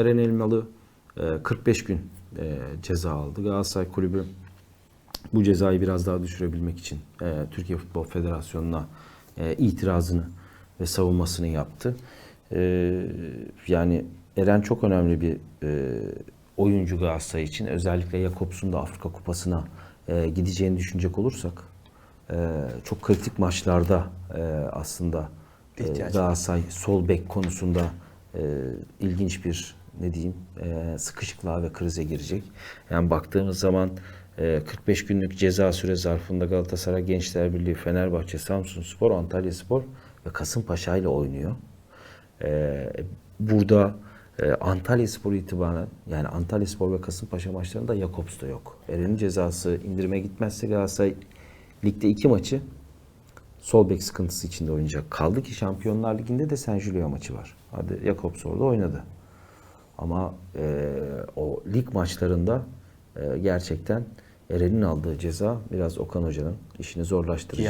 Eren Elmalı e, 45 gün e, ceza aldı. Galatasaray Kulübü bu cezayı biraz daha düşürebilmek için e, Türkiye Futbol Federasyonu'na e, itirazını ve savunmasını yaptı. E, yani Eren çok önemli bir e, oyuncu Galatasaray için. Özellikle Jakobs'un da Afrika Kupası'na e, gideceğini düşünecek olursak e, çok kritik maçlarda e, aslında e, İhtiyaç var. Galatasaray sol bek konusunda e, ilginç bir ne diyeyim e, sıkışıklığa ve krize girecek. Yani baktığımız zaman e, 45 günlük ceza süre zarfında Galatasaray Gençler Birliği, Fenerbahçe, Samsunspor, Antalyaspor ve Kasımpaşa ile oynuyor. E, burada e, Antalyaspor itibaren yani Antalyaspor ve Kasımpaşa maçlarında Jakobs da yok. Eren'in cezası indirime gitmezse Galatasaray ligde iki maçı sol bek sıkıntısı içinde oynayacak. Kaldı ki Şampiyonlar Ligi'nde de San Julio maçı var. Hadi Jakobs orada oynadı. Ama e, o lig maçlarında e, gerçekten Eren'in aldığı ceza biraz Okan Hoca'nın işini zorlaştıracak.